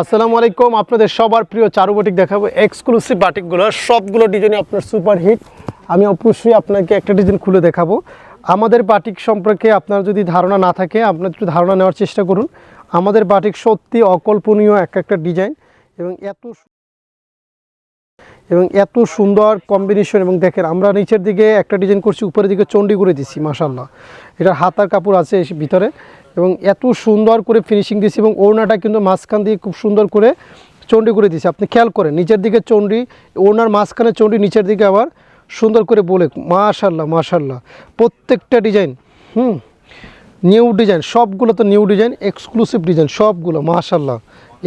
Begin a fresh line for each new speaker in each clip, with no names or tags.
আসসালামু আলাইকুম, আপনাদের সবার প্রিয় চারু বাটিক দেখাবো। এক্সক্লুসিভ বাটিকগুলো, সবগুলো ডিজাইন আপনার সুপার হিট আমি অবশ্যই আপনাকে একটা ডিজাইন খুলে দেখাবো। আমাদের বাটিক সম্পর্কে আপনার যদি ধারণা না থাকে, আপনার একটু ধারণা নেওয়ার চেষ্টা করুন। আমাদের বাটিক সত্যি অকল্পনীয় এক একটা ডিজাইন এবং এত এবং এত সুন্দর কম্বিনেশন এবং দেখেন আমরা নিচের দিকে একটা ডিজাইন করছি, উপরের দিকে চণ্ডী করে দিছি মাসাল্লাহ এটা হাতার কাপড় আছে ভিতরে এবং এত সুন্দর করে ফিনিশিং দিয়েছি এবং ওড়নাটা কিন্তু মাঝখান দিয়ে খুব সুন্দর করে চণ্ডী করে দিয়েছি আপনি খেয়াল করেন, নিচের দিকে চণ্ডী, ওড়নার মাঝখানে চণ্ডী, নিচের দিকে আবার সুন্দর করে বলে মাশাল্লাহ মাশাল্লাহ প্রত্যেকটা ডিজাইন হুম নিউ ডিজাইন সবগুলো তো নিউ ডিজাইন এক্সক্লুসিভ ডিজাইন সবগুলো মাশাল্লাহ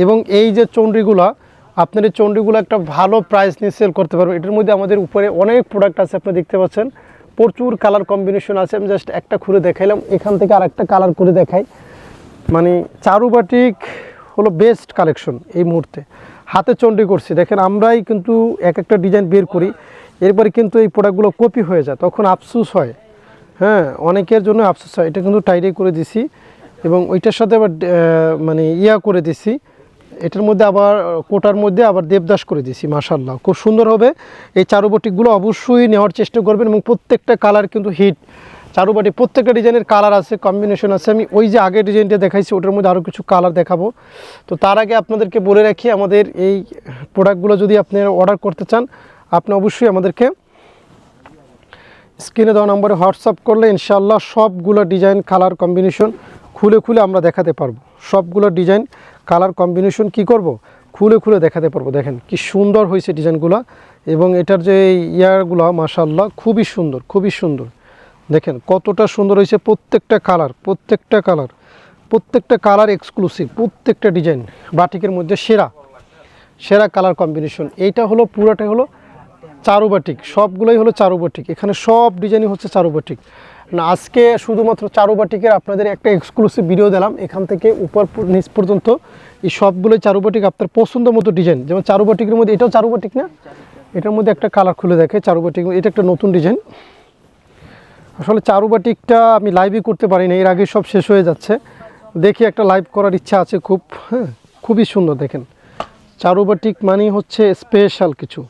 এবং এই যে চণ্ডীগুলা আপনার এই চণ্ডীগুলো একটা ভালো প্রাইস নিয়ে সেল করতে পারবেন। এটার মধ্যে আমাদের উপরে অনেক প্রোডাক্ট আছে, আপনি দেখতে পাচ্ছেন। প্রচুর কালার কম্বিনেশন আছে। আমি জাস্ট একটা খুলে দেখাইলাম। এখান থেকে আর একটা কালার করে দেখাই। মানে চারুবাটিক হলো বেস্ট কালেকশন এই মুহূর্তে। হাতে চণ্ডী করছি। দেখেন, আমরাই কিন্তু এক একটা ডিজাইন বের করি। এরপরে কিন্তু এই প্রোডাক্টগুলো কপি হয়ে যায়। তখন আফসুস হয়। হ্যাঁ অনেকের জন্য আফসোস হয়। এটা কিন্তু টাইডে করে দিছি এবং ওইটার সাথে আবার মানে ইয়া করে দিছি। এটার মধ্যে আবার, কোটার মধ্যে আবার দেবদাস করে দিয়েছি মাশাল্লাহ খুব সুন্দর হবে। এই চারুবটিকগুলো অবশ্যই নেওয়ার চেষ্টা করবেন এবং প্রত্যেকটা কালার কিন্তু হিট। চারুবাটি, প্রত্যেকটা ডিজাইনের কালার আছে, কম্বিনেশন আছে। আমি ওই যে আগের ডিজাইনটা দেখাইছি, ওটার মধ্যে আরও কিছু কালার দেখাবো। তো তার আগে আপনাদেরকে বলে রাখি, আমাদের এই প্রোডাক্টগুলো যদি আপনি অর্ডার করতে চান, আপনি অবশ্যই আমাদেরকে স্ক্রিনে দেওয়া নম্বরে হোয়াটসঅ্যাপ করলে ইনশাল্লাহ সবগুলো ডিজাইন, কালার, কম্বিনেশন খুলে খুলে আমরা দেখাতে পারব। সবগুলো ডিজাইন, কালার কম্বিনেশন কি করব? খুলে খুলে দেখাতে পারব। দেখেন কি সুন্দর হয়েছে ডিজাইনগুলো এবং এটার যে ইয়ারগুলো মাশাল্লাহ খুবই সুন্দর খুবই সুন্দর। দেখেন কতটা সুন্দর হয়েছে প্রত্যেকটা কালার প্রত্যেকটা কালার প্রত্যেকটা কালার এক্সক্লুসিভ, প্রত্যেকটা ডিজাইন, বাটিকের মধ্যে সেরা সেরা কালার কম্বিনেশন। এইটা হলো পুরোটা হলো চারুবাটিক সবগুলোই হলো চারুবাটিক এখানে সব ডিজাইনই হচ্ছে চারুবাটিক না, আজকে শুধুমাত্র চারুবাটিকের আপনাদের একটা এক্সক্লুসিভ ভিডিও দিলাম। এখান থেকে উপর নিচ পর্যন্ত এই সবগুলোই চারুবাটিক আপনার পছন্দ মতো ডিজাইন যেমন চারুবাটিকের মধ্যে এটাও চারুবাটিক না? এটার মধ্যে একটা কালার খুলে দেখে চারুবাটিক, এটা একটা নতুন ডিজাইন আসলে চারুবাটিকটা আমি লাইভই করতে পারি না, এর আগে সব শেষ হয়ে যাচ্ছে। দেখি একটা লাইভ করার ইচ্ছা আছে, খুব হ্যাঁ খুবই সুন্দর দেখেন। চারুবাটিক মানেই হচ্ছে স্পেশাল কিছু।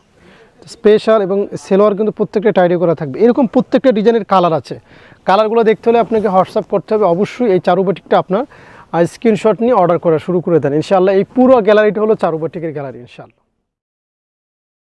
স্পেশাল এবং সেলোয়ার কিন্তু প্রত্যেকটা টাইডে করা থাকবে। এরকম প্রত্যেকটা ডিজাইনের কালার আছে। কালারগুলো দেখতে হলে আপনাকে হোয়াটসঅ্যাপ করতে হবে। অবশ্যই এই চারুবাটিকটা আপনার স্ক্রিনশট নিয়ে অর্ডার করা শুরু করে দেন। ইনশাআল্লাহ এই পুরো গ্যালারিটা হলো চারুবাটিকের গ্যালারি ইনশাআল্লাহ।